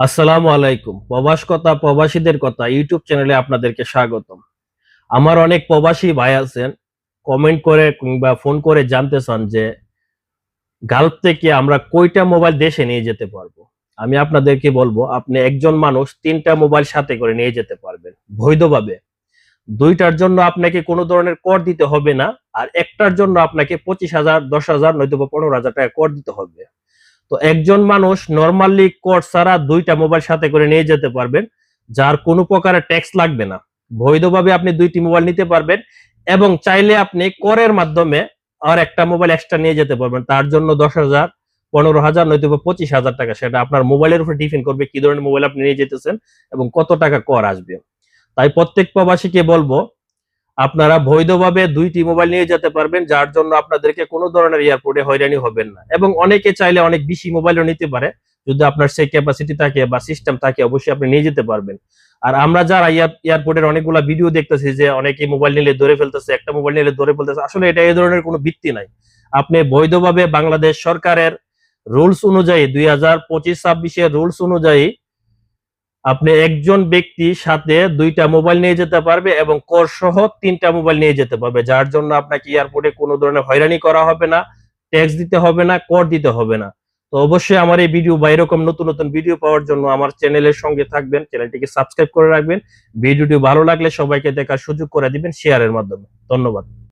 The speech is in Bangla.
আসসালামু আলাইকুম। প্রবাস কথা, প্রবাসীদের কথা ইউটিউব চ্যানেলে আপনাদেরকে স্বাগতম। আমার অনেক প্রবাসী ভাই আছেন কমেন্ট করে কিংবা ফোন করে জানতে চান যে গালফ থেকে আমরা কয়টা মোবাইল দেশে নিয়ে যেতে পারব? আমি আপনাদেরকে বলব, আপনি একজন মানুষ তিনটা মোবাইল সাথে করে নিয়ে যেতে পারবেন, বৈধভাবে। দুইটার জন্য আপনাকে কোনো ধরনের কর দিতে হবে না, আর একটার জন্য আপনাকে পঁচিশ হাজার, দশ হাজার নয়তো পনেরো হাজার টাকা কর দিতে হবে। তো একজন মানুষ নর্মালি কর ছাড়া দুইটা মোবাইল সাথে করে নিয়ে যেতে পারবেন, যার কোনো প্রকারের ট্যাক্স লাগবে না। বৈধভাবে আপনি দুইটি মোবাইল নিতে পারবেন এবং চাইলে আপনি করের মাধ্যমে আর একটা মোবাইল এক্সট্রা নিয়ে যেতে পারবেন। তার জন্য দশ হাজার, পনেরো হাজার, নয়তো পঁচিশ হাজার টাকা সেটা আপনার মোবাইলের উপর ডিপেন্ড করবে কি ধরনের মোবাইল আপনি নিয়ে যেতেছেন এবং কত টাকা কর আসবে। তাই প্রত্যেক প্রবাসীকে বলব আপনারা বৈধভাবে দুইটি মোবাইল নিয়ে যেতে পারবেন, যার জন্য আপনাদেরকে কোনো ধরনের এয়ারপোর্টে হয়রানি হবেন না। এবং অনেকে চাইলে অনেক বেশি মোবাইলও নিতে পারে। যদি আপনার সেই ক্যাপাসিটি থাকে বা সিস্টেম থাকে, অবশ্যই আপনি নিয়ে যেতে পারবেন। আর আমরা যারা এয়ারপোর্টের অনেকগুলা ভিডিও দেখতেছি যে অনেকে মোবাইল নিলে ধরে ফেলতেছে, একটা মোবাইল নিলে ধরে ফেলতেছে। আসলে এটা এই ধরনের কোনো ভিত্তি নাই। আপনি বৈধভাবে বাংলাদেশ সরকারের রুলস অনুযায়ী, দুই হাজার পঁচিশ ছাব্বিশের রুলস অনুযায়ী আপনি একজন ব্যক্তি সাথে দুইটা মোবাইল নিয়ে যেতে পারবে এবং কর সহ তিনটা মোবাইল নিয়ে যেতে পারবে, যার জন্য আপনাকে এয়ারপোর্টে কোনো ধরনের হয়রানি করা হবে না, ট্যাক্স দিতে হবে না, কর দিতে হবে না। তো অবশ্যই আমার এই ভিডিও বা এরকম নতুন নতুন ভিডিও পাওয়ার জন্য আমার চ্যানেলের সঙ্গে থাকবেন, চ্যানেলটিকে সাবস্ক্রাইব করে রাখবেন। ভিডিওটি ভালো লাগলে সবাইকে দেখার সুযোগ করে দিবেন শেয়ারের মাধ্যমে। ধন্যবাদ।